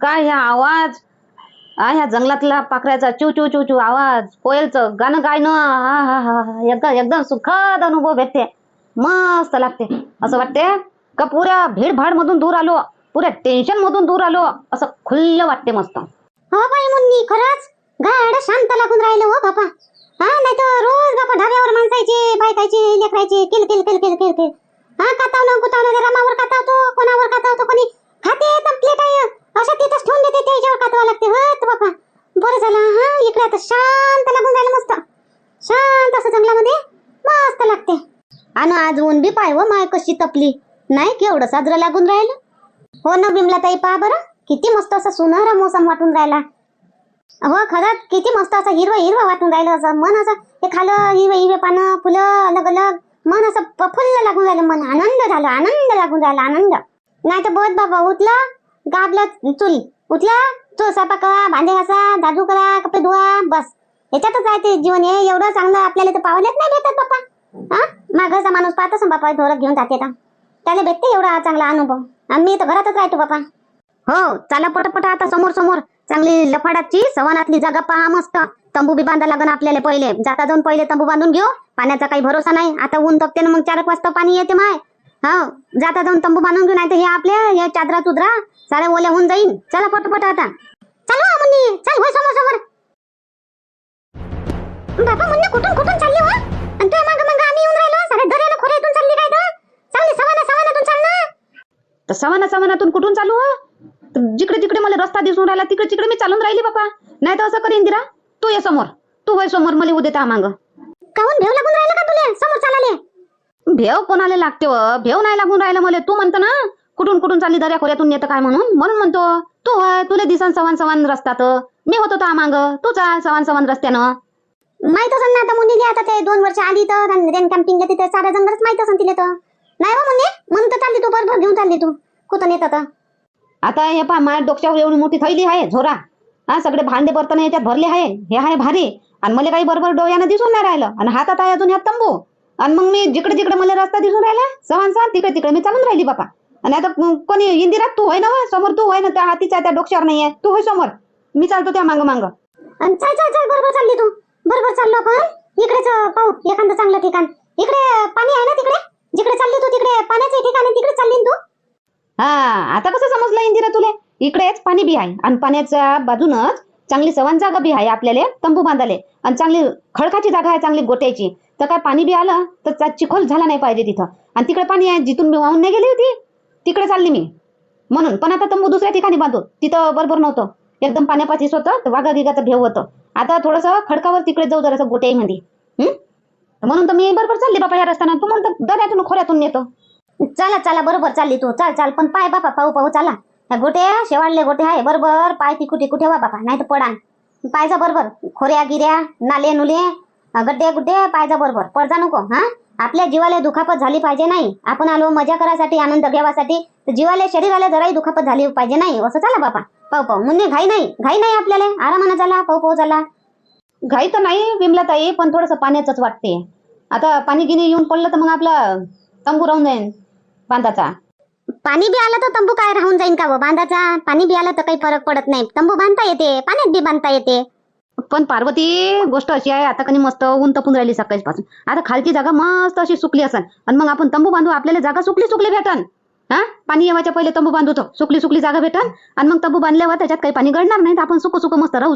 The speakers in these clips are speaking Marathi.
काय ह्या आवाज? आ ह्या जंगलातला पाखराचा चिव चिव चिव चिव आवाज. कोयलचं गाणं गायनं. हा हा हा हा. एकदम एकदम सुखद अनुभव भेटते. मस्त लागते. असं वाटते का पुऱ्या भीडभाड मधून दूर आलो. पुऱ्या टेन्शन मधून दूर आलो. असं खुल्ल वाटते मस्त. हो बाई मुन्नी खरंच? गाड शांत लागून राहिलं हो बापा. हा नाही तर रोज बापा ढाब्यावर माणसायचे बायकायचे लेकरायचे किल किल किल किल किल किल. हा कातावलं कुतावलं त्या रमावर कातावतो कोणावर कातावतो कोणी खाते तर प्लेट आहे. असं तिथंच ठेवून देते त्याच्यावर कातवा लागते. हो बापा बरं झालं हा इकडे आता शांत लागून राहिलं मस्त. शांत असं जंगलामध्ये मस्त लागते. आणि आज ऊन बी पाय व माय कशी तपली. नाही केवढं साजरं लागून राहिलं? हो ना बिमला ताई पहा बरं. किती मस्त असं सुनहरा मोसम वाटून राहिला. हो खरंच किती मस्त असं हिरवं हिरवं वाटून राहिलं असं. मन असं हे खालं हिरवे हिरवे पानं फुलं अलग अलग मन असं प्रफुल्ल लागून राहिलं मन. आनंद झालं आनंद लागून राहिला आनंद. नाही तर बोध बाबा उठला गाबला चुली. उठला तो स्वयंपाक करा भांडे घासा दादू करा कपडे धुवा बस. याच्यातच आहे ते जीवन हे. एवढं चांगलं आपल्याला तर पावलेच नाही भेटत बाप्पा हा? मागचा माणूस पाहतोस ना बापा ढोरक घेऊन जाते का त्याला भेटते एवढा चांगला अनुभव. आणि मी तर घरातच राहतो बापा हो चला पटपट आता समोर समोर. चांगली लफाडाची सवनातली जागा पहा मस्त. तंबू बी बांधा लागन आपल्याला पहिले. जाता जाऊन पहिले तंबू बांधून घेऊ. पाण्याचा काही भरोसा नाही. आता ऊन तपते ना मग चार एक वाजता पाणी येते माय. हो जाता जाऊन तंबू बांधून घेऊ नाही हे आपल्या हे चादरा चुदरा साड्या ओल्या होऊन जाईन. चला पटपट आता. चला मुन्नी. चल होय समोर समोर. बाबा मुन्नी कुठून कुठून चालली हो? आणि तुझ्या मागं मागं आम्ही येऊन राहिलो. सारे दर्याला खोऱ्यातून चालली काय तर चांगली सवाना सवानातून चाल ना तर सवाना सवानातून कुठून चालू हो? तर जिकडे जिकडे मला रस्ता दिसून राहिला तिकडे तिकडे मी चालून राहिली बापा. नाही तर असं कर इंदिरा तू ये समोर. तू होय समोर मला उद्या त्या मांग. काहून भेव लागून राहिलं का तुले? समोर चालाले भेव कोणाला लागते व? भेव नाही लागून राहिलं मला. तू म्हणतो ना कुठून कुठून चालली दर्या खोऱ्यातून येतं काय म्हणून? म्हणून म्हणतो तू होय तुला दिसन सवान सवान रस्त्यात. मी होतो त्या मांग तू चाल सवान सवान रस्त्यानं. माहीत असेल ना आता मुन्नी आता ते दोन वर्ष आली तर रेन कॅम्पिंगला तिथे सारा जंगलच माहीत असेल तिला तर. नाही हो मुन्नी म्हणून तर चालली तू बरोबर घेऊन चालली तू. कुठं नेत तर. आता हे पहा माझ्या डोक्यावर एवढी मोठी थैली आहे झोरा. हा सगळे भांडे बर्तन याच्यात भरले आहे. हे आहे भारी. आणि मला काही बरोबर डोळ्यानं दिसून नाही राहिलं. आणि हातात आहे अजून ह्यात तंबू. आणि मग मी जिकडे जिकडे मला रस्ता दिसून राहिला सवान सवान तिकडे तिकडे मी चालून राहिली बापा. आणि आता कोणी इंदिरा तू होय ना? समोर तू होय ना? त्या हातीच्या त्या डोक्यावर नाहीये. तू होय समोर. मी चालतो त्या मांग मांग. आणि चल चल चल बरोबर चालली तू. बरोबर चाललो आपण. इकडेच पाहू एखादं चांगलं ठिकाण. इकडे पाणी आहे ना तिकडे? जिकडे चालली तू तिकडे पाण्याचं ठिकाण आहे तिकडे चालली तू? हा आता कसं समजलं इंदिरा तुले? इकडेच पाणी बी आहे. आणि पाण्याच्या बाजूनच चांगली सवान जागा बी आहे आपल्याला तंबू बांधाले आणि चांगली खडकाची जागा आहे चांगली गोट्याची. तर काय पाणी बी आलं तर त्यात चिखल झाला नाही पाहिजे तिथं. आणि तिकडे पाणी आहे जिथून मी वाहून नाही गेली होती तिकडे चालली मी. म्हणून पण आता तंबू दुसऱ्या ठिकाणी बांधतो तिथं बरोबर नव्हतं. एकदम पाण्यापाशीच होतं तर वाघा गिगाचं भेव होतं. आता थोडंसं खडकावर तिकडे जाऊ जरासं गोट्यामध्ये हं? म्हणून तर मी बरोबर चालली बापा या रस्त्यानं. तू म्हणतो दऱ्यातून खोऱ्यातून येतो. चला चला बरोबर चालली तू. चाल चाल पण पाय बापा पाहू पाहू चला. गोटे शेवाळले गोटे आहे बरोबर. पाय ती कुठे कुठे वा बापा नाही तर पडान पायचा बरोबर. खोऱ्या गिऱ्या नाले नुले. गड्डे गुड्डे पायचा बरोबर. पडजा नको हा? आपल्या जीवाला दुखापत झाली पाहिजे नाही. आपण आलो मजा करायसाठी आनंद घ्यावासाठी तर जीवाला शरीराला जराही दुखापत झाली पाहिजे नाही. असं चला बापा. पाहू पाहू. मुन्ने घाई नाही. घाई नाही आपल्याला. आरामानं चला पाहू पाहू चला घाई तर नाही विमलाताई पण थोडंसं पाण्याचंच वाटते. आता पाणी गिनी येऊन पडलं तर मग आपला तंबू राहून जाईन बांधाचा. पाणी बी आलं तर तंबू काय राहून जाईन का बांधाचा. पाणी बी आलं तर काही फरक पडत नाही. तंबू बांधता येते. पाण्यात बी बांधता येते. पण पार्वती गोष्ट अशी आहे आता कधी मस्त ऊन तपून राहिली सकाळपासून. आता खालची जागा मस्त अशी सुकली असन. आणि मग आपण तंबू बांधू आपल्याला जागा सुकली सुकली भेटन. हा? पाणी येवायच्या पहिले तंबू बांधू तो. सुकली सुकली जागा भेटन. आणि मग तंबू बांधल्यावर त्याच्यात काही पाणी गळणार नाही तर आपण सुक सुक मस्त राहू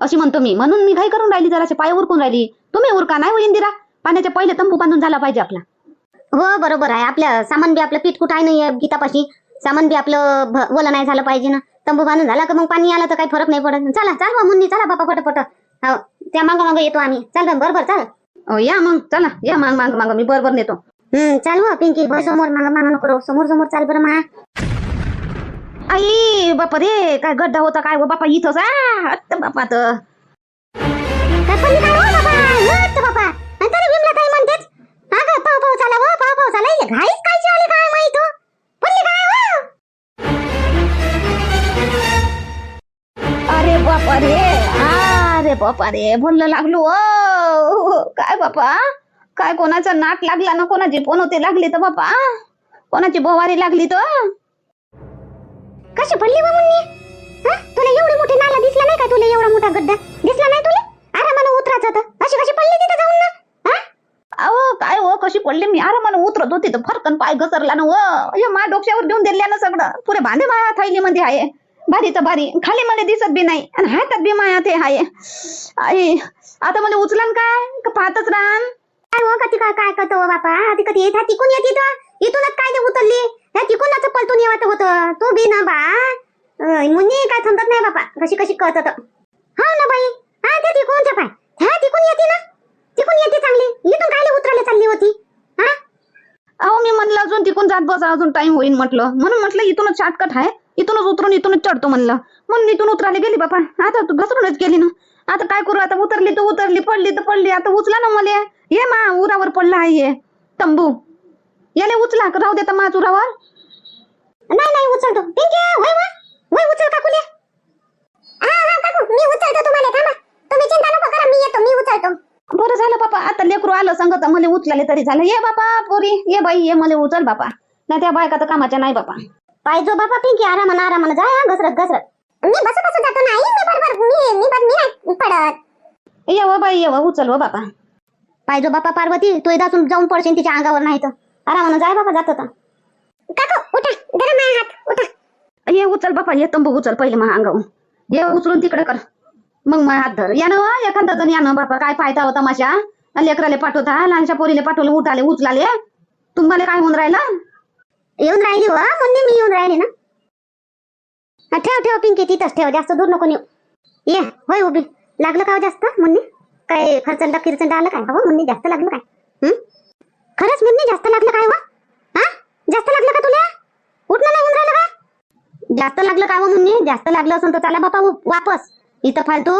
अशी म्हणतो मी. म्हणून मी घाई करून राहिली जरासे पाय उरकून राहिली. तुम्ही उरका नाही हो इंदिरा. पाण्याच्या पहिले तंबू बांधून झाला पाहिजे आपला. हो बरोबर आहे. आपलं सामान बी आपलं पीठ कुठं आहे नाही गीतापाशी? सामान बी आपलं भ- ओलं नाही झालं पाहिजे ना. तंबू बांधून झाला का मग पाणी आलं तर काही फरक नाही पडत. चला चाल बा मुन्नी चला बापा पटपट. हो त्या मागं मागं येतो आम्ही. चाल बा, बरोबर चाल. हो, या मग चला या माग माग माग मी बरोबर नेतो. हम्म चाल हो पिंकी. बस समोर माग मागं नको समोर समोर चाल बरं मा आई बापा रे काय गड्डा होता काय हो, बापा इथंच. आ, बापा तर हो, बापा? पडली विमला काय म्हणतेच हा का पाव पाव चाला पाव पाव चाला. घाईच काय बापा रे अरे बापा रे बोललं लागलो ओ काय बापा? काय कोणाचा नाट लागला ना कोणाची फोन होते लागली तर बापा? कोणाची बोवारी लागली तर? कशी पडली बा मुन्नी? हा? तुला एवढी मोठी नाला दिसला नाही का? तुला एवढा मोठा गड्डा दिसला नाही तुला? आरामानं उतरायचं होतं अशी कशी पडली तिथे जाऊन ना? हा? अहो काय हो कशी पडली? मी आरामानं उतरत होती तर फरकन पाय घसरला ना व हे मा डोक्यावर देऊन दिल्या ना सगळं. पुरे भांडे माया थैलीमध्ये आहे. भारी तर भारी. खाली मला दिसत बी नाही. आणि हातात बी माया ते आहे आई आता मला उचलन काय? का पाहतच राहन? काय हो कधी काय काय करतो हो बापा? आधी कधी येत तिकून येते तो. इथूनच काय ते उतरली ह्या तिकूनच पलटून येवत होतं. तू बी ना बा. अं, मुन्नी काय थांबत नाही बापा. कशी कशी कळत होतं हो ना बाई. हा ते तिकूनच्या पाय. ह्या तिकून येते ना. तिकून येते चांगली. इथून कायले उतरायला चालली होती? हा? अहो मी म्हणलं अजून तिकून जात बसा. अजून टाइम होईल म्हटलं. म्हणून म्हटलं इथूनच शॉर्टकट आहे इथूनच उतरून इथूनच चढतो म्हणलं. म्हणून इथून उतरायला गेली बापा. आता तू घसरूनच गेली ना. आता काय करू? आता उतरली तर उतरली पडली तर पडली. आता उचला ना मला. ये मा उरावर पडला आहे हे तंबू. याले उचला. राहू देता मा उरावर. नाही नाही उचलतो. पिंकी वय वा वय उचल काकुले. हा हा काकू मी उचलतो तुम्हाला. थांबा. तुम्ही चिंता नको करा मी येतो मी उचलतो. बरं झालं बापा. आता लेकरू आलं सांगत मला उचलाले तरी झालं. ये बापा पोरी. ये बाई ये मला उचल बापा. नाही त्या बायका तर कामाच्या नाही बापा. पाहिजो बापा पिंकी आरामानं आरामानं जा हा, घसरत घसरत. मी बसू बसू जातो नाही मी बरोबर मी मी बस मी नाही पडत. ये व बाई ये व उचल व बापा. पाहिजो बापा पार्वती तू एकदा जाऊन पडशील तिच्या अंगावर नाही तर. आरामानं जाय बाबा जात होता काकू उठा गरम आहे हात उठा. ये उचल बापा ये तंबू उचल पहिले महा अंगावून ये उचलून तिकडे कर. मग मग हात धर. या ना वा, एखादा जण या ना बापा काय फायदा होता माशा लेकराले पाठवता लहानशा पोरीले पाठवले उठाले उचलाले. तुम्हाला काय होऊन राहिलं? येऊन राहिली हो मुन्नी मी येऊन राहिली ना. हा, ठेव ठेव पिंकी तिथंच ठेव जास्त दूर नको नेऊ. ये होय उभी. लागलं का हो जास्त मुन्नी? काय खर्चंडा किरचंडा आलं काय? हो मुन्नी जास्त लागलं काय? खरंच मुन्नी जास्त लागलं काय हो? हा? जास्त लागलं का तुला? उठणं नाही होऊन राहिलं का? जास्त लागलं का हो मुन्नी? जास्त लागलं असं तर चला बापा वापस. इथं फालतू.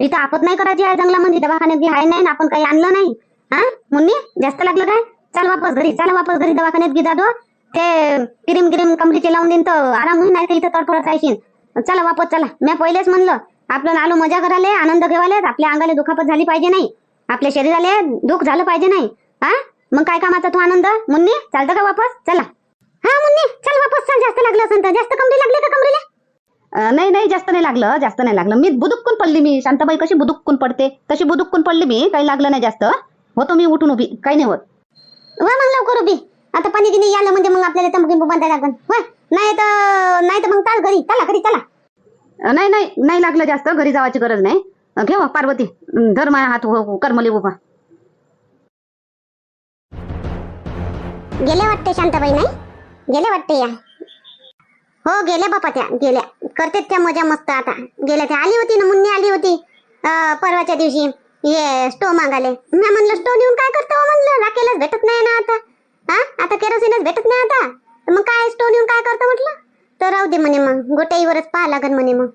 इथं आपत नाही करायची आहे जंगलामध्ये. दवाखान्यात बी आहे नाही ना आपण काही आणलं नाही. हा? मुन्नी जास्त लागलं काय? चल वापस घरी चला वापस घरी दवाखान्यात गी जातो. ते क्रीम गिरीम कमरीचे लावून देईन तर आराम होईल नाही तर इथं तडफडत राहशील चला वापस चला. मी पहिलेच म्हणलं आपल्याला आलो मजा करायला आनंद घेवाले आपल्या अंगाला दुखापत झाली पाहिजे नाही. आपल्या शरीराला दुःख झालं पाहिजे नाही. हा? मग काय कामाचा तो आनंद? मुन्नी चालतं का वापस? चला. हा मुन्नी चल वापस. चल जास्त लागलं असेल तर. जास्त कमरी लागली का कमरीला? नाही नाही जास्त नाही लागलं. जास्त नाही लागलं. मी बुदुक्कून पडली मी. शांताबाई कशी बुदुक्कून पडते? तशी बुदुक्कून पडली मी. काही लागलं नाही जास्त. होतो मी उठून उभी. काही नाही होत. वा मग लवकर उभी. आता पाणी गिनी आलं म्हणजे मग आपल्याला तंबू गिंबू बांधायला लागन. होय? नाही तर नाही तर मग चाल घरी. चला घरी चला. नाही नाही नाही लागलं जास्त. घरी जावायची गरज नाही. घेवा पार्वती. धर माझ्या हात हो- हो, कर मला उभा गेल्या वाटते शांताबाई नाही? गेल्या वाटते या. हो गेल्या बापा त्या गेल्या. करतेत त्या मजा मस्त आता. गेल्या त्या. आली होती ना मुन्नी आली होती. अं, परवाच्या दिवशी. ये स्टो मागाले. मी म्हणलं स्टो नेऊन काय करतो? म्हणलं राखेलच भेटत नाही ना आता. हा? आता केरोसिनच भेटत नाही आता. तर मग काय स्टोन येऊन काय करतो म्हटलं? तर राहू दे म्हणे मग. गोट्याईवरच पाहा लागन म्हणे मग.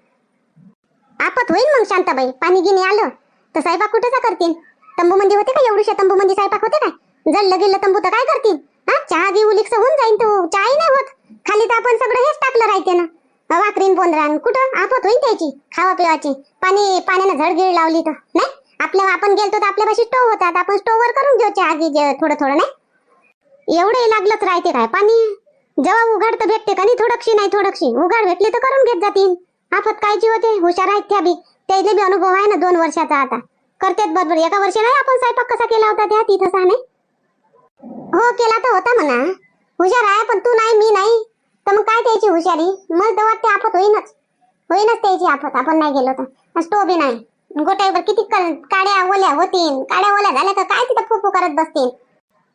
आपत होईल मग शांताबाई. पाणी गिनी आलं तर स्वयंपाक कुठेचा करतील? तंबू मंदी होते का? एवढूशा तंबू मंदी साहेबा होते काय जळलं गेलं तंबू तर काय करतील? हा? चहा घेऊ लिक्स होऊन जाईन तो. चहाही नाही होत. खाली तर आपण सगळं हेच टाकलं राहते ना. वाकरीन बोंदरान. कुठं? आपत होईन त्याची. खावा पिवाची. पाणी पाण्यानं झडगिळ लावली तर. नाही? आपल्या आपण गेलतो तर आपल्यापाशी स्टोव होता. आपण स्टोववर करून घेऊ चहा घे थोडं थोडं नाही? एवढे लागलंच राहते काय? पाणी? जेव्हा उघाड तर भेटते का नाही? थोडकशी नाही थोडकशी उघाड भेटली तर करून घेत जातील आफत कायची होते हुशार आहेत त्या बी. त्याला बी अनुभव आहे ना दोन वर्षाचा आता. करतेत बरोबर. एका वर्षी नाही आपण स्वयंपाक कसा केला होता त्या? तिथं नाही. हो केला तर होता म्हणा. हुशार आहे पण तू नाही मी नाही. तर मग काय त्याची हुशारी? मला तर वाटते आफत होईनच. होईनच त्याची आफत. आपण नाही गेलो तर. स्टोबी नाही. गोट्यावर किती काड्या ओल्या होतील काड्या ओल्या झाल्या तर काय तिथं फुफू करत बसतील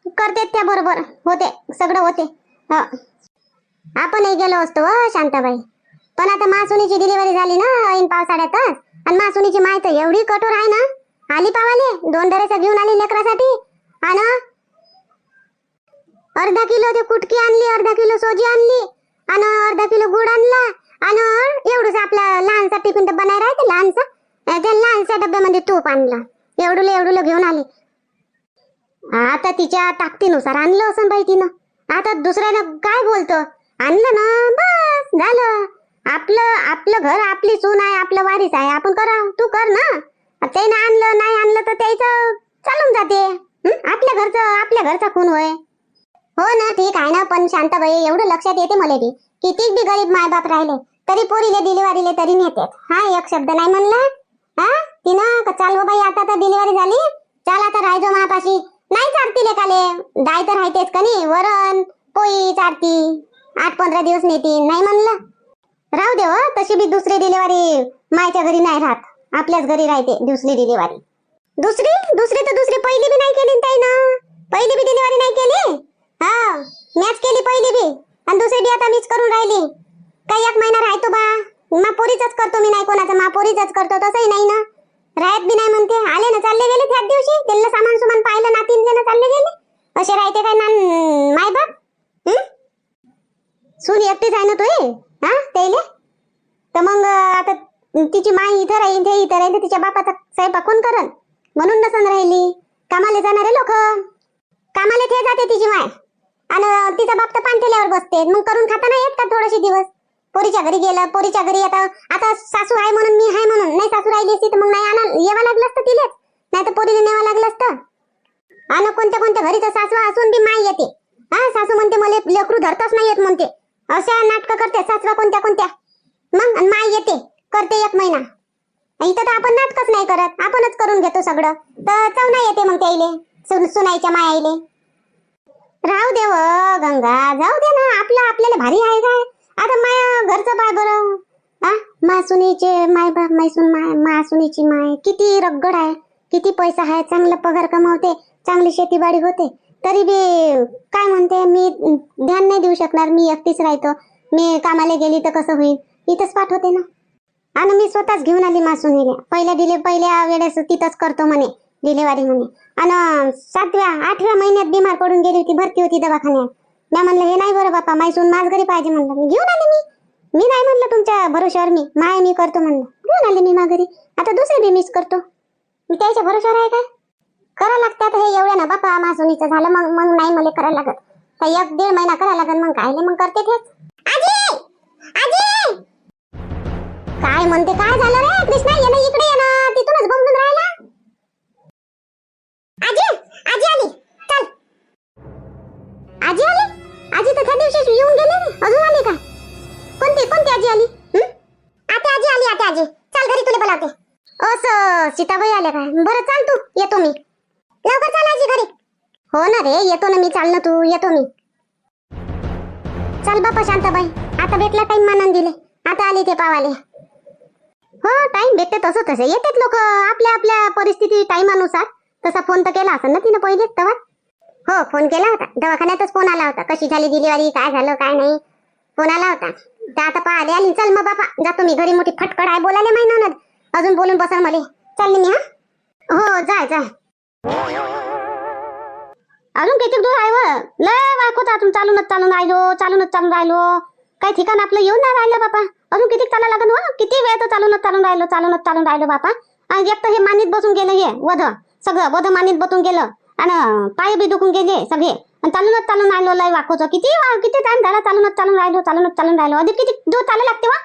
करतेत त्या बरोबर. होते. सगळं होते. हो. आपणही गेलो असतो हो, शांताबाई. पण आता मासुनीची डिलिव्हरी झाली ना ऐन पावसाळ्यातच. आणि मासुनीची माहिती एवढी कठोर आहे ना. आली पावाले दोन डरेचा घेऊन आली लेकरासाठी. आणि अर्धा किलो ते कुटकी आणली अर्धा किलो सोजी आणली आणि अर्धा किलो गुड आणला आणि एवढंच आपला लहानसा टिफिन डब्बा नाही राहते लहानसा. त्या लहानसा डब्यामध्ये तूप आणलं. एवढं एवढं घेऊन आली. आता तिच्या ताकदीनुसार आणलं असं बाई तिनं. आता दुसऱ्यानं काय बोलतो? आणलं ना बस झालं. आपलं आपलं घर आपली सून आहे आपलं वारीस आहे. आपण करा तू कर ना. त्यानं आणलं नाही आणलं तर त्याचं चालून जाते. आपल्या घरचं आपल्या घरचा खून होय. हो ना ठीक आहे ना पण शांताबाई एवढं लक्षात येते मला बी. किती बी गरीब मायबाप राहिले तरी पोरीले डिलिव्हरीले तरी नेतात. हा एक शब्द नाही म्हणला. हा? तिनं चाल हो बाई आता तर डिलिव्हरी झाली. चाल आता राहायचो महापाशी नाही चारती लेखाले डाय तर राहतेच का नाही वरण पोळी चालती आठ पंधरा दिवस नेती नाही म्हणलं? राहू दे हो. तशी बी दुसरी डिलिव्हरी मायच्या घरी नाही राहत. आपल्याच घरी राहते दुसरी डिलिव्हरी. दुसरी? दुसरी तर दुसरी. पहिली बी नाही केली ताई ना. पहिली बी डिलिव्हरी नाही केली? हा मॅच केली पहिली बी. आणि दुसरी बी आता मीच करून राहिली. काही एक महिना राहतो बा. मा करतो मी नाही कोणाचं. मा करतो. तसंही नाही ना. राहत बी नाही म्हणते. आले ना चालले गेले त्याच दिवशी. त्यांना सामान सुमान पाहिलं नातीन ना चालले गेले. असे राहते काय ना माय बाप सून एकटीच आहे ना तू हा त्याले तर मग आता तिची माई इथं राहील ते इथं राहील तिच्या बापाचा स्वयंपाक कोण करण? म्हणून नसन राहिली. कामाला जाणारे लोक. कामाला ते जाते तिची माय. आणि तिचा बाप तर पाणथेल्यावर बसते. मग करून खाता नाही येत का थोडेसे दिवस? पोरीच्या घरी गेलं पोरीच्या घरी आता आता सासू आहे म्हणून मी आहे म्हणून. नाही सासू राहिली असती तर मग नाही आणा येवा लागलं असतं तिलेच. नाही तर पोरीला नेवा लागलं असतं. आणि कोणत्या कोणत्या घरी तर सासू असून बी माय येते. हा सासू म्हणते मला लेकरू धरताच नाही येत म्हणते. अशा नाटकं करते सासवा कोणत्या कोणत्या. मग माय येते करते एक महिना. इथं तर आपण नाटकच नाही करत. आपणच करून घेतो सगळं. तर चवना येते मग त्याईले सुनाईच्या मायाईले. राहू दे गंगा जाऊ दे ना. आपलं आपल्याला भारी आहे काय? आता माया घरचं पाय बरं. आ मासुनीचे माय बाप माय माय मासुनीची माय किती रगड आहे. किती पैसा आहे. चांगला पगार कमावते. चांगली शेतीबाडी होते. तरी बी काय म्हणते मी ध्यान नाही देऊ शकणार. मी एकटीच राहतो. मी कामाला गेली तर कसं होईल? इथंच पाठवते ना. आणि मी स्वतःच घेऊन आली मासुनीला. पहिल्या डिले पहिल्या वेळेस तिथंच करतो म्हणे. डिलेवरी म्हणे. आणि सातव्या आठव्या महिन्यात बिमार पडून गेली होती. भरती होती दवाखान्यात. मी म्हणलं हे नाही बरं बापा मायसून माझ घरी पाहिजे म्हणलं. मी घेऊन आले मी. मी नाही म्हणलं तुमच्या भरोश्यावर मी. माय मी करतो म्हणलं. घेऊन आले मी माघारी. आता दुसरी बी मिस करतो. मी त्याच्या भरोश्यावर आहे काय करा लागतं आता हे एवढ्या ना बापा मासुनीचं झालं मग मग नाही मला करायला लागत. तर एक दीड महिना करायला लागत मग काय मग करते तेच. आजी! काय म्हणते काय झालं रे? कृष्णा ये ना इकडे ये ना. तिथूनच बघून राहिला. आजी! आजी आली. चल. आजी आली? आजी तर त्या दिवशी येऊन गेले अजून आली का? कोणती कोणती आजी आली? आता आजी आली आता आजी. चाल घरी तुला बोलावते. असं सीताबाई आल्या का? बरं चाल तू. येतो मी. लवकर चाल आजी घरी. हो ना रे येतो ना मी. चाल ना तू. येतो मी. चल बापा शांताबाई. आता भेटला टाइम मानून दिले आता आले ते पावाले. हो टाइम भेटते तसं तसं. येतात लोक. आपल्या आपल्या परिस्थिती टाइमानुसार तसा फोन तर केला असेल ना तिनं पहिले तेव्हा हो फोन केला होता. दवाखान्यातच फोन आला होता. कशी झाली डिलिव्हरी काय झालं काय नाही. फोन आला होता. तर आता आले आली चल मग बापा जातो मी घरी मोठी फटकड आहे बोलायला माहिती ना अजून बोलून बसल मला चालले मी हा? हो जाय जाय अजून किती दूर आहे व? लय वायकोत अजून. चालूनच चालून राहिलो चालूनच चालून राहिलो. काही ठिकाण आपलं येऊन नाही राहिलं बापा. अजून किती चाला लागन व? किती वेळ तर चालूनच चालून राहिलो चालूनच चालून राहिलो बापा. आणि एक तर हे मानित बसून गेलं हे वध. सगळं वध मानित बसून गेलं. आणि पाय बी दुखून गेले सगळे. आणि चालूनच चालून राहिलो लय वाकोचं. किती वा- किती टाइम झाला चालूनच चालून राहिलो चालूनच चालून राहिलो. अधिक किती दूर चालू लागते वा?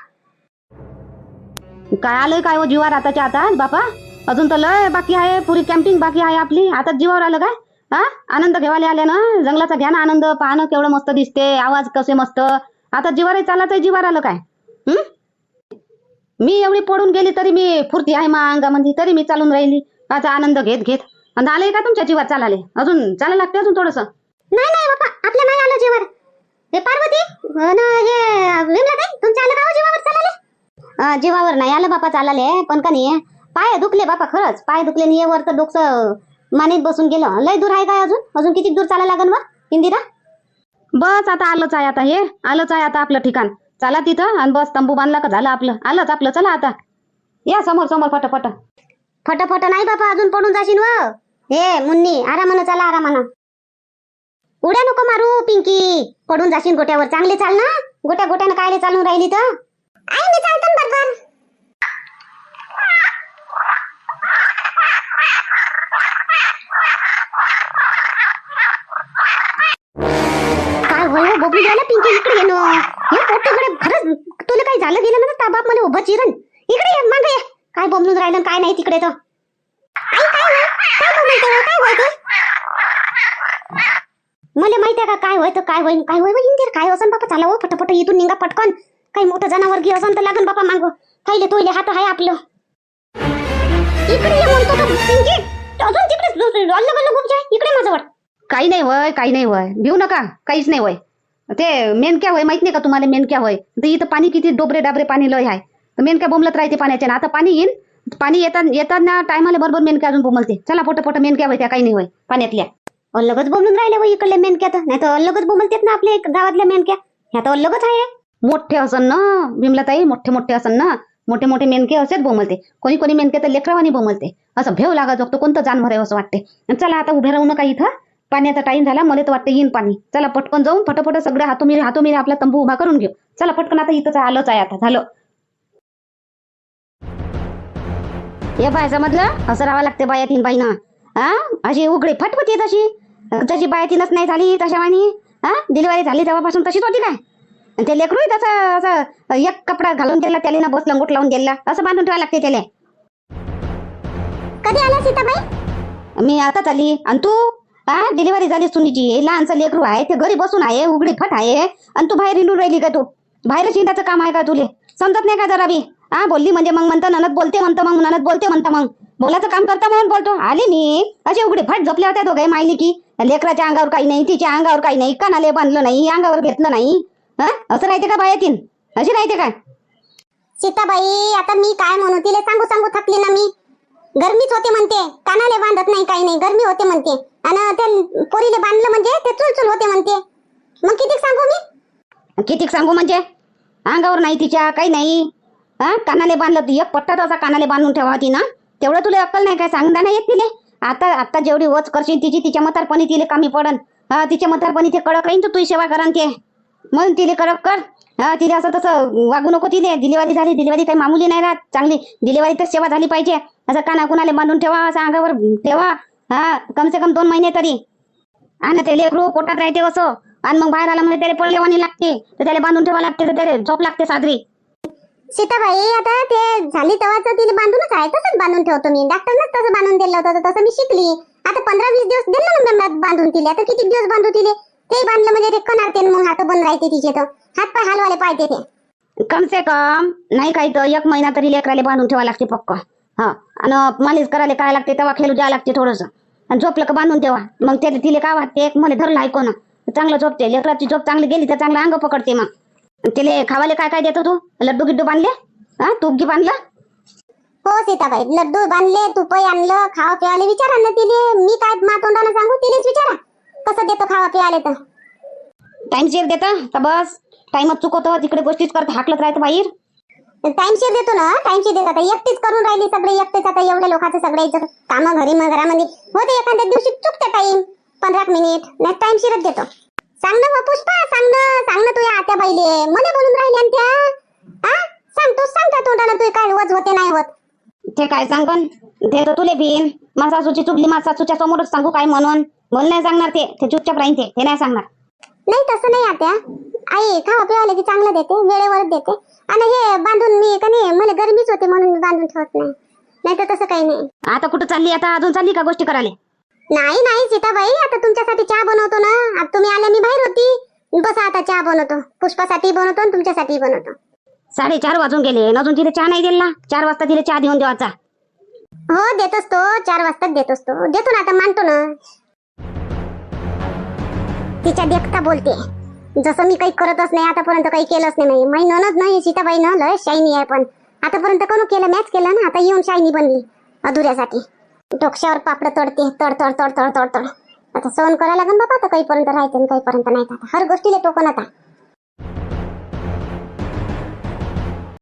काय आलोय काय हो जीवावर आताच्या आता? बापा अजून तर लय बाकी आहे. पुरी कॅम्पिंग बाकी आहे आपली. आता जीवावर आलं काय? हा? आनंद घेवाले आले ना? जंगलाचा घ्या ना आनंद. पाहणं केवढं मस्त दिसते. आवाज कसे मस्त. आता जीवावर चालायचं जीवावर आलं काय? हम्म मी एवढी पडून गेली तरी मी फुर्ती आहे मा अंगामध्ये म्हणजे तरी मी चालून राहिली. आता आनंद घेत घेत आणि आले का तुमच्या जीवात चालाले अजून चालायला लागते अजून थोडस? नाही नाही बापा आपल्या नाही आलं जीवर हे पार्वती अन हे विमला ताई तुमच्या आलं का हो जीवावर चालाले जीवावर नाही आलं बापा चालाले पण का नाही पाय दुखले बापा खरंच. पाय दुखले नाही वर तर डोकं मानीत बसून गेलं. लय दूर आहे काय अजून? अजून किती दूर चालायला लागन वा इंदिरा? बस आता आलंच आहे आता हे. आलंच आहे आता आपलं ठिकाण. चला तिथं आणि बस तंबू बांधला का झालं आपलं. आलंच आपलं चला आता. या समोर समोर फटाफट. फटाफट नाही बापा अजून पडून जाशील व. हे मुन्नी आरामानं चला आरामानं. उड्या नको मारू पिंकी. पडून जाशील गोट्यावर. चांगले चाल ना? गोट्या गोट्यानं कायले चालून राहिली तर? आई मी चालतो ना बरोबर. काय होय हो, बबलू गेला पिंकी इकडे ये ना. हे पोट्टकडे खरंच तुला काही झालं गेलं ना तर बाप मला उभं चिरण. इकडे ये मागे ये. काय बोंबलून राहिलं आणि काय नाही तिकडे तर? आई काय होय काय काय मला माहिती आहे का काय होय तर काय होईल काय होय इंदिर काय असं बापा चाला हो फटाफट इथून निघा पटकन. काही मोठं जनावर घे असं तर लागन बापा मागं. खायले तोयले हात आहे आपलं. इकडे ये म्हणतो तर पिंकी? अजून तिकडे अल्ल गल्ल खूप जाय इकडे माझ्यावर. काही नाही वय काही नाही वय भिऊ नका काहीच नाही वय ते मेनक्या होय माहीत नाही का तुम्हाला मेनक्या होय? तर इथं पाणी किती डोबरे डाबरे पाणी लय आहे तर मेनक्या बोंबलत राहते पाण्याच्या आता पाणी येईन पाणी येतात येताना टायमाला बरोबर मेनक्या अजून बोमलते चला पोट पोट मेनक्या होत्या काही नाही होय पाण्यातल्या. अल्लगच बोलून राहिले वय इकडले मेनक्या तर. नाही तर अल्लगच बोमलतेत ना आपल्या गावातल्या मेनक्या. ह्या तर अल्लगच आहे. मोठे असन ना बिमलाताई मोठे मोठे असन ना. मोठे मोठे मेनके असेच बोमलते कोणी कोणी मेनके तर लेकरावानी बोमलते असं भेव लागा जगतो कोणतं जानवर आहे असं वाटते चला आता उभे राहू नका इथं. पाण्याचा टाइम झाला मला तर वाटतं येईन पाणी. चला पटकन जाऊन फटाफट मी हातोमिरी हातोमिरी आपला तंबू उभा करून घेऊ. चला पटकन आता इथंच आलंच आहे आता झालं. हे बाय समजलं असं राहावं लागते बाया तीन बाईनं. हा? अशी उघडी फटफट येत अशी जशी बाया तीनच नाही झाली तशा वाणी. हा? डिलिव्हरी झाली तेव्हापासून तशीच होती काय? आणि ते लेकरू तसं असं एक कपडा घालून दिला त्याला ना बस लंगोट लावून दिला असं बांधून ठेवायला लागते त्याला. कधी आला सीताबाई? मी आता चालली. आणि तू? हा? डिलिव्हरी झाली सुनीची. लहानचं लेकरू आहे ते घरी बसून आहे उघडी फट आहे. आणि तू बाहेर हिंडून राहिली का तू? बाहेर शिंदाचं काम आहे का तुले? समजत नाही का जरा बी? हा बोलली म्हणजे मग म्हणतं ननद बोलते म्हणतं मग ननद बोलते म्हणतं मग. बोलायचं काम करता म्हणून बोलतो. आले मी अशी उघडी फट झोपल्या होत्या दोघे मायली की लेकराच्या अंगावर काही नाही तिच्या अंगावर काही नाही कानाले बांधलं नाही अंगावर घेतलं नाही. हा? असं राहते का बायातीन अशी राहते काय सीताबाई आता मी काय म्हणू तिला सांगू सांगू थकली ना मी. गरमीच होते म्हणते कानाले बांधत नाही काही नाही गरमी होते म्हणते. आणि त्या पोरीले बांधलं म्हणजे ते चुलचुल होते म्हणते. मग किती सांगू मी? किती सांगू म्हणजे? अंगावर नाही तिच्या काही नाही. हा? कानाले बांधलं तू. एक पट्टा तसा कानाले बांधून ठेवा ती ना तेवढं तुला अक्कल नाही काय? सांगता नाही येत तिले. आता आता जेवढी वच करशील तिची तिच्या मतारपणी तिले कमी पडन. हा तिच्या मतारपणी ते कडक राहीन तर तुझी सेवा करन ते. म्हणून तिले कडक कर. हा तिले असं तसं वागू नको तिले. डिलिव्हरी झाली डिलिव्हरी काही मामुली नाही राहत. चांगली डिलिव्हरी तर सेवा झाली पाहिजे. असं काना कुणाले बांधून ठेवा असं अंगावर ठेवा. हा कम से कम दोन महिने तरी. आणि ते लेकरू पोटात राहते असं. आणि मग बाहेर आला म्हणजे त्याला पडलेवाणी लागते. तर त्याला बांधून ठेवा लागते तर त्याला झोप लागते साजरी. सीताबाई आता ते झाली तेव्हाच तिला बांधूनच आहे तसंच बांधून ठेवतो मी. डॉक्टरनंच तसं बांधून दिलं होतं तसं मी शिकली. आता पंधरा वीस दिवस दिलं ना बांधून तिला आता किती दिवस बांधू तिले? ते बांधलं म्हणजे ते कणारते मग हात बंद राहते तिचे तर. हात पाय हलवाले पाहिजे ते. कम से कम नाही काही तर एक महिना तरी लेकराले बांधून ठेवा लागते पक्क. हा आणि मालिश करायला काय लागते तेव्हा खेळू द्यावं लागते थोडस. आणि झोपलं का बांधून ठेवा मग ते तिले काय वाटते एक मला धरलं ऐकून. चांगलं झोपते लेकराची झोप चांगली गेली तर चांगलं अंग पकडते मग. तिले खावाले काय काय देतो तू? लड्डू गिड्डू बांधले? हा तूप घी बांधलं हो सीताबाई. लड्डू बांधले तुपही आणलं खावा पिवाले विचारा ना तिले. मी काय मा तोंडानं सांगू? तिलेच विचारा. कसं देतो खावा पिवाले तर? टाइमशीर देतं? तर बस. टाइमच चुकवतं. तिकडे गोष्टीच करत हाकलत राहतं बाहेर. टाइमशीर देतो ना? टाइमशीर देतो आता एकटीच करून राहिली सगळे एकटेच आता एवढ्या लोकांचं सगळे काम घरी मग घरामध्ये. होते एखाद्या दिवशी चुकते टाइम पंधरा मिनिट नाही टाइमशीरच देतो. सांग ना पुष्पा सांग ना सांग ना तुझ्या आत्या बाईले मला बोलून राहिल्या त्या हा सांग तू सांग त्या तोंडानं तुझे काय वज होते नाही होत. ते काय सांगन? ते तर तुले बिन माझ्या सासूची चुकली सासूच्या समोरच सांगू काय म्हणून? बोल नाही सांगणार ते. ते चुपचाप राहीन ते. ते नाही सांगणार. नाही तसं नाही आत्या. आई खावा पिवाले की चांगलं देते वेळेवर देते. आणि हे बांधून मी का नाही मला गरमीच होते म्हणून मी बांधून ठेवत नाही. नाही तर तसं काही नाही. आता कुठं चालली? आता अजून चालली का गोष्टी करायला? नाही नाही सीताबाई आता तुमच्यासाठी चहा बनवतो ना. आता तुम्ही आल्या मी बाहेर होती. बसा आता चहा बनवतो. पुष्पासाठी बनवतो आणि तुमच्यासाठी बनवतो. साडेचार वाजून गेले. अजून तिथे चहा नाही दिला. चार वाजता तिथे चहा देऊन देवाचा. हो देतोस तो. चार वाजताच देतोस तो. देतो ना आता मानतो ना. तिच्या देखता बोलते. जसं मी काही करतच नाही आतापर्यंत काही केलंच नाही मी. ननद नाही सीताबाई न. लय शायनी आहे पण. आतापर्यंत कोण केलं मॅच केलं ना. आता येऊन शायनी बनली. अधुऱ्यासाठी. डोक्यावर पापड तडते तड तड तड तड तड तड. आता सहन करायला लागेल बाबा आता काहीपर्यंत राहायचं आणि काहीपर्यंत नाही आता हर गोष्टीला टोकन आता.